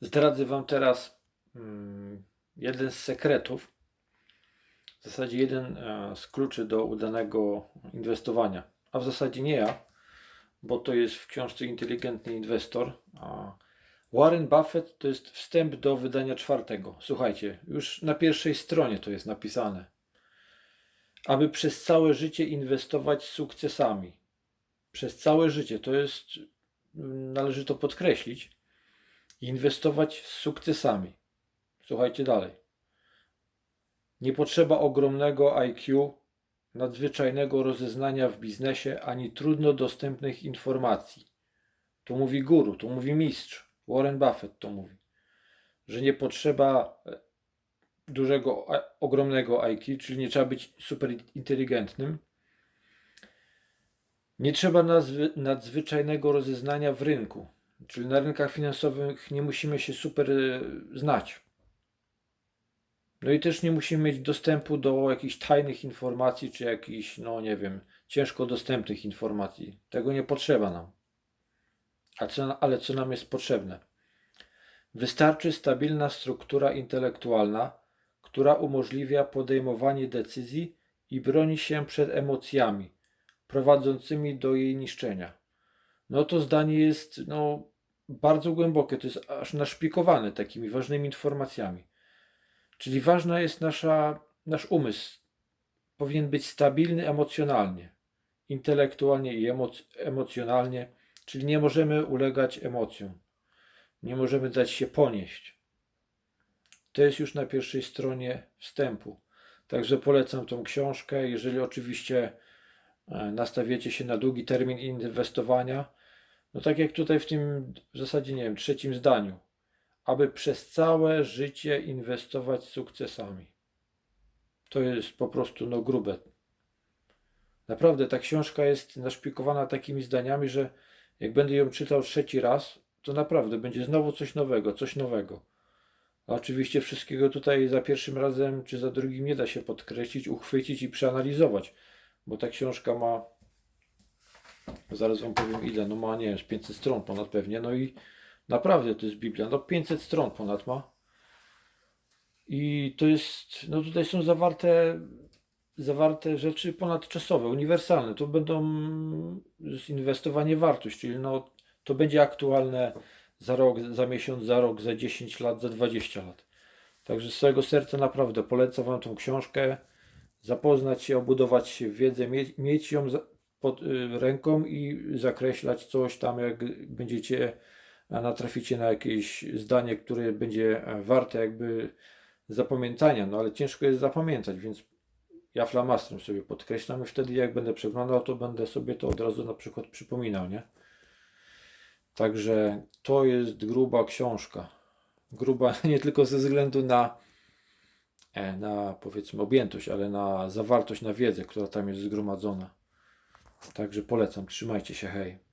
Zdradzę Wam teraz mm, jeden z sekretów, w zasadzie jeden e, z kluczy do udanego inwestowania. A w zasadzie nie ja, bo to jest w książce Inteligentny Inwestor. Warren Buffett to jest wstęp do wydania czwartego. Słuchajcie, już na pierwszej stronie to jest napisane. Aby przez całe życie inwestować z sukcesami. Przez całe życie to jest, mm, należy to podkreślić inwestować z sukcesami. Słuchajcie dalej. Nie potrzeba ogromnego IQ, nadzwyczajnego rozeznania w biznesie, ani trudno dostępnych informacji. Tu mówi guru, tu mówi mistrz. Warren Buffett to mówi. Że nie potrzeba e, dużego, ogromnego IQ, czyli nie trzeba być super inteligentnym. Nie trzeba nadzwyczajnego rozeznania w rynku. Czyli na rynkach finansowych nie musimy się super e, znać. No i też nie musimy mieć dostępu do jakichś tajnych informacji, czy jakichś, no nie wiem, ciężko dostępnych informacji. Tego nie potrzeba nam. A co, ale co nam jest potrzebne? Wystarczy stabilna struktura intelektualna, która umożliwia podejmowanie decyzji i broni się przed emocjami, prowadzącymi do jej niszczenia no to zdanie jest no, bardzo głębokie, to jest aż naszpikowane takimi ważnymi informacjami. Czyli ważna jest nasza, nasz umysł. Powinien być stabilny emocjonalnie, intelektualnie i emoc- emocjonalnie, czyli nie możemy ulegać emocjom. Nie możemy dać się ponieść. To jest już na pierwszej stronie wstępu. Także polecam tą książkę, jeżeli oczywiście e, nastawiecie się na długi termin inwestowania, no tak jak tutaj w tym w zasadzie nie wiem, trzecim zdaniu, aby przez całe życie inwestować sukcesami. To jest po prostu no grube. Naprawdę ta książka jest naszpikowana takimi zdaniami, że jak będę ją czytał trzeci raz, to naprawdę będzie znowu coś nowego, coś nowego. Oczywiście wszystkiego tutaj za pierwszym razem czy za drugim nie da się podkreślić, uchwycić i przeanalizować, bo ta książka ma Zaraz wam powiem ile, no ma nie wiem, z 500 stron ponad pewnie, no i naprawdę to jest Biblia, no 500 stron ponad ma. I to jest, no tutaj są zawarte, zawarte rzeczy ponadczasowe, uniwersalne. To będą zinwestowanie wartość, czyli no to będzie aktualne za rok, za miesiąc, za rok, za 10 lat, za 20 lat. Także z całego serca naprawdę polecam Wam tą książkę, zapoznać się, obudować się w wiedzę, mieć, mieć ją pod y, ręką i zakreślać coś tam, jak będziecie, natraficie na jakieś zdanie, które będzie warte jakby zapamiętania, no ale ciężko jest zapamiętać, więc ja flamastrem sobie podkreślam i wtedy jak będę przeglądał, to będę sobie to od razu na przykład przypominał, nie? Także to jest gruba książka. Gruba nie tylko ze względu na, e, na powiedzmy objętość, ale na zawartość, na wiedzę, która tam jest zgromadzona. Także polecam, trzymajcie się, hej.